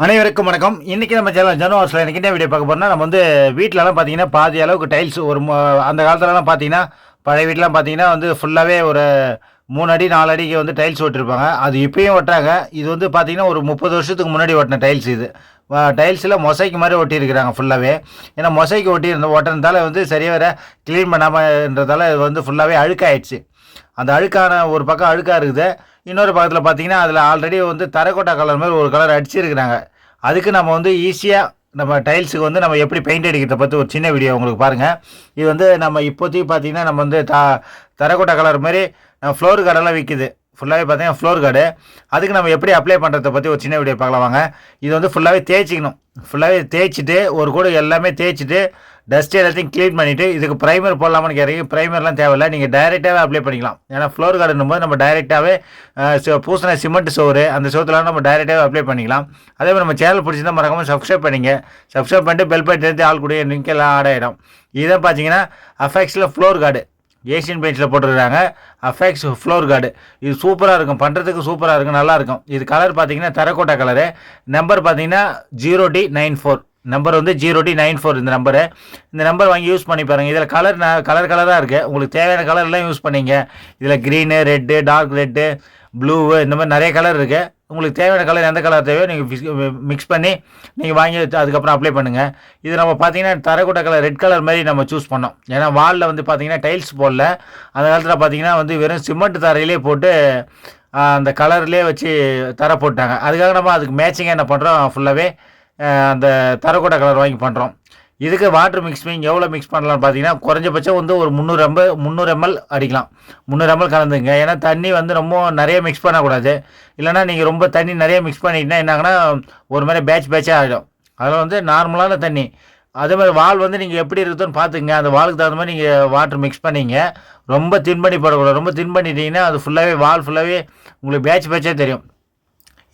அனைவருக்கும் வணக்கம். இன்றைக்கி நம்ம சேனல் ஜனோ எனக்கு என்ன வீடியோ பார்க்க போறோம்னா நம்ம வந்து வீட்டிலலாம் பார்த்தீங்கன்னா பாதி அளவுக்கு டைல்ஸ் ஒரு அந்த காலத்துலலாம் பார்த்தீங்கன்னா பழைய வீட்டிலாம் பார்த்தீங்கன்னா வந்து ஃபுல்லாகவே ஒரு மூணு அடி நாலு அடிக்கு வந்து டைல்ஸ் ஒட்டிருப்பாங்க அது இப்போயும் ஒட்டுறாங்க இது வந்து பார்த்தீங்கன்னா ஒரு முப்பது வருஷத்துக்கு முன்னாடி ஓட்டின டைல்ஸ் இது. டைல்ஸில் மொசைக்கு மாதிரி ஒட்டியிருக்கிறாங்க ஃபுல்லாகவே ஏன்னா மொசைக்கு ஒட்டி இருந்த வந்து சரியாக வேற க்ளீன் பண்ணாமன்றதால இது வந்து ஃபுல்லாகவே அழுக்காயிடுச்சு. அந்த அழுக்கான ஒரு பக்கம் அழுக்காக இருக்குது. இன்னொரு பக்கத்தில் பார்த்தீங்கன்னா அதில் ஆல்ரெடி வந்து தரக்கோட்டா கலர் மாதிரி ஒரு கலர் அடிச்சிருக்கிறாங்க. அதுக்கு நம்ம வந்து ஈஸியாக நம்ம டைல்ஸுக்கு வந்து நம்ம எப்படி பெயிண்ட் அடிக்கிறத பற்றி ஒரு சின்ன வீடியோ உங்களுக்கு பாருங்கள் இது வந்து நம்ம இப்போதைக்கு பார்த்தீங்கன்னா நம்ம வந்து த தரக்கோட்டா கலர் மாதிரி ஃப்ளோர் கார்டெல்லாம் விற்கிது ஃபுல்லாகவே பார்த்தீங்கன்னா ஃப்ளோர் கார்டு அதுக்கு நம்ம எப்படி அப்ளை பண்ணுறத பற்றி ஒரு சின்ன வீடியோ பார்க்கலாம் வாங்க. இது வந்து ஃபுல்லாகவே தேய்ச்சிக்கணும். ஃபுல்லாகவே தேய்ச்சிட்டு ஒரு கூட எல்லாமே தேய்ச்சிட்டு டஸ்ட் எல்லாத்தையும் க்ளீன் பண்ணிவிட்டு இதுக்கு ப்ரைமர் போடலாமான்னு கேட்குறீங்க ப்ரைமர்லாம் தேவையில்ல. நீங்கள் டைரெக்டாகவே அப்ளை பண்ணிக்கலாம். ஏன்னா ஃப்ளோர் கார்டுன்னும் போது நம்ம டைரெக்டாகவே பூசின சிமெண்ட் சோறு அந்த சோத்துலாம் நம்ம டைரெக்டாகவே அப்ளை பண்ணிக்கலாம். அதே மாதிரி நம்ம சேனல் பிடிச்சிருந்தா மறக்காமல் சப்ஸ்கிரைப் பண்ணிங்க. சப்ஸ்கிரைப் பண்ணிட்டு பெல் பட்டன் எடுத்து ஆள் கூட லிங்க் எல்லாம் ஆட் ஆகிடும் இதான் பார்த்தீங்கன்னா அஃபெக்ஸில் ஃப்ளோர் கார்டு ஏஷியன் பெயிண்ட்ஸில் போட்டுருக்காங்க. அஃபெக்ஸ் ஃப்ளோர் கார்டு இது சூப்பராக இருக்கும். பண்ணுறதுக்கு சூப்பராக இருக்கும். நல்லாயிருக்கும் இது கலர் பார்த்தீங்கன்னா தரக்கோட்டா கலரு நம்பர் பார்த்தீங்கன்னா zero T nine four number வந்து ஜீரோ டி நைன் ஃபோர் இந்த நம்பரு இந்த நம்பர் வாங்கி யூஸ் பண்ணி பாருங்கள் இதில் கலர் கலர் கலராக இருக்குது உங்களுக்கு தேவையான கலர்லாம் யூஸ் பண்ணிங்க. இதில் green red dark red blue இந்த மாதிரி நிறைய கலர் இருக்குது உங்களுக்கு தேவையான கலர் எந்த கலர் தேவையோ நீங்கள் மிக்ஸ் பண்ணி நீங்கள் வாங்கி அதுக்கப்புறம் அப்ளை பண்ணுங்கள் இது நம்ம பார்த்தீங்கன்னா தரக்கூட்ட கலர் ரெட் கலர் மாதிரி நம்ம சூஸ் பண்ணோம். ஏன்னா வாலில் வந்து பார்த்தீங்கன்னா டைல்ஸ் போடல. அந்த காலத்தில் பார்த்தீங்கன்னா வந்து வெறும் சிமெண்ட் தரையிலே போட்டு அந்த கலர்லேயே வச்சு தர போட்டாங்க. அதுக்காக நம்ம அதுக்கு மேட்சிங்காக என்ன பண்ணுறோம் ஃபுல்லாகவே அந்த தரக்கூட்ட கலர் வாங்கி பண்ணுறோம் இதுக்கு வாட்டர் மிக்ஸிங் எவ்வளோ மிக்ஸ் பண்ணலாம்னு பார்த்தீங்கன்னா குறைஞ்சபட்சம் வந்து ஒரு முந்நூறு எம்எல் முந்நூறு எம்எல் அடிக்கலாம். முந்நூறு எம்எல் கலந்துங்க. ஏன்னா தண்ணி வந்து ரொம்ப நிறைய மிக்ஸ் பண்ணக்கூடாது. இல்லைன்னா நீங்கள் ரொம்ப தண்ணி நிறைய மிக்ஸ் பண்ணிட்டீங்கன்னா என்னாங்கன்னா ஒரு மாதிரி பேட்ச் பேட்சாக ஆகிடும் அதில் வந்து நார்மலான தண்ணி. அதே மாதிரி வால் வந்து நீங்கள் எப்படி இருக்குதுன்னு பார்த்துங்க அந்த வாலுக்கு தகுந்த மாதிரி நீங்கள் வாட்டர் மிக்ஸ் பண்ணீங்க. ரொம்ப தின் பண்ணி போடக்கூடாது. ரொம்ப தின் பண்ணிட்டீங்கன்னா அது ஃபுல்லாகவே வால் ஃபுல்லாகவே உங்களுக்கு பேட்ச் பேட்சாக தெரியும்.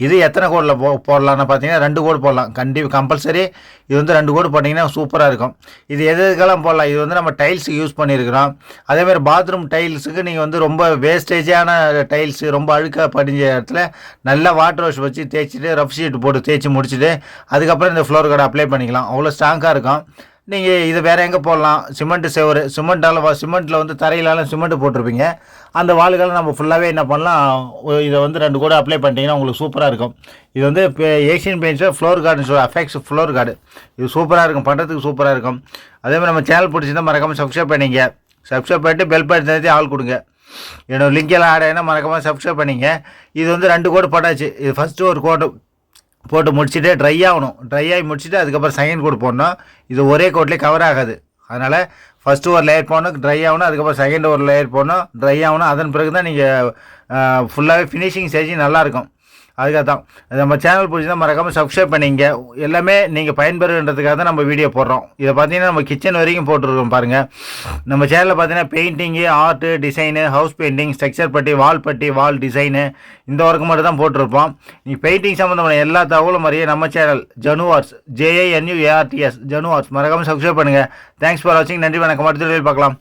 இது எத்தனை கோடில் போ போடலாம்னு பார்த்தீங்கன்னா ரெண்டு கோடு போடலாம். கண்டிப்பாக கம்பல்சரி இது வந்து ரெண்டு கோடு போட்டிங்கன்னா சூப்பராக இருக்கும். இது எது எதுக்கெல்லாம் போடலாம்? இது வந்து நம்ம டைல்ஸுக்கு யூஸ் பண்ணியிருக்கிறோம். அதேமாதிரி பாத்ரூம் டைல்ஸுக்கு நீங்கள் வந்து ரொம்ப வேஸ்டேஜான டைல்ஸு ரொம்ப அழுக்காக படிஞ்ச இடத்துல நல்லா வாட்டர் வாஷ் வச்சு தேய்ச்சிட்டு ரஃப் ஷீட் போட்டு தேய்ச்சி முடிச்சுட்டு அதுக்கப்புறம் இந்த ஃப்ளோர் கார்டு அப்ளை பண்ணிக்கலாம். அவ்வளோ ஸ்ட்ராங்காக இருக்கும். நீங்கள் இது வேறு எங்கே போடலாம்? சிமெண்ட்டு செவரு சிமெண்ட்டால் சிமெண்ட்டில் வந்து தரையிலாலும் சிமெண்ட்டு போட்டிருப்பீங்க. அந்த வாளுகளை நம்ம ஃபுல்லாகவே என்ன பண்ணலாம்? இதை வந்து ரெண்டு கூட அப்ளை பண்ணிட்டீங்கன்னா உங்களுக்கு சூப்பராக இருக்கும். இது வந்து இப்போ ஏஷியன் பெயிண்ட்ஸோ ஃப்ளோர் கார்டுன்னு அஃபெக்ட்ஸ் ஃப்ளோர் கார்டு இது சூப்பராக இருக்கும் பண்ணுறதுக்கு சூப்பராக இருக்கும். அதே மாதிரி நம்ம சேனல் பிடிச்சிருந்தா மறக்காமல் சப்ஸ்கிரைப் பண்ணிங்க. சப்ஸ்கிரைப் பண்ணிட்டு பெல் பட்டன் ஆள் கொடுங்க. என்னோட லிங்க் எல்லாம் ஆட் ஆகினா மறக்காமல் சப்ஸ்கிரைப் பண்ணிங்க. இது வந்து ரெண்டு கோடு போட்டாச்சு. இது ஃபஸ்ட்டு ஒரு கோடு. போட்டு முடிச்சுட்டு ட்ரை ஆகணும். ட்ரை ஆகி முடிச்சுட்டு அதுக்கப்புறம் செகண்ட் கோட் போடணும். இது ஒரே கோட்லேயே கவர் ஆகாது. அதனால் ஃபஸ்ட்டு ஒரு லேயர் போடணும் ட்ரை ஆகணும் அதுக்கப்புறம் செகண்ட் ஒரு லேயர் போடணும் ட்ரை ஆகணும். அதன் பிறகு தான் நீங்கள் ஃபுல்லாகவே ஃபினிஷிங் ஸ்டேஜ் நல்லாயிருக்கும் அதுக்காக தான் நம்ம சேனல் பிடிச்சிருந்தா மறக்காமல் சப்ஸ்கிரைப் பண்ணிங்க. எல்லாமே நீங்கள் பயன்பெறுன்றதுக்காக தான் நம்ம வீடியோ போடுறோம். இதை பார்த்தீங்கன்னா நம்ம கிச்சன் வரைக்கும் போட்டுருக்கோம் பாருங்கள் நம்ம சேனலில் பார்த்தீங்கன்னா painting art design house painting structure putty wall putty வால் டிசைனு இந்த ஒர்க்கு மட்டும் தான் போட்டிருப்போம். நீங்கள் பெயிண்டிங் சம்மந்தமான எல்லா தகவலும் மாதிரியே நம்ம சேனல் ஜனுவார்ஸ் ஜேஏஎன்யூஏஆர்டிஎஸ் ஜனு மறக்காமல் சப்ஸ்கிரைப் பண்ணுங்கள் தேங்க்ஸ் ஃபார் வாட்சிங் நன்றி வணக்கம். அடுத்த பார்க்கலாம்.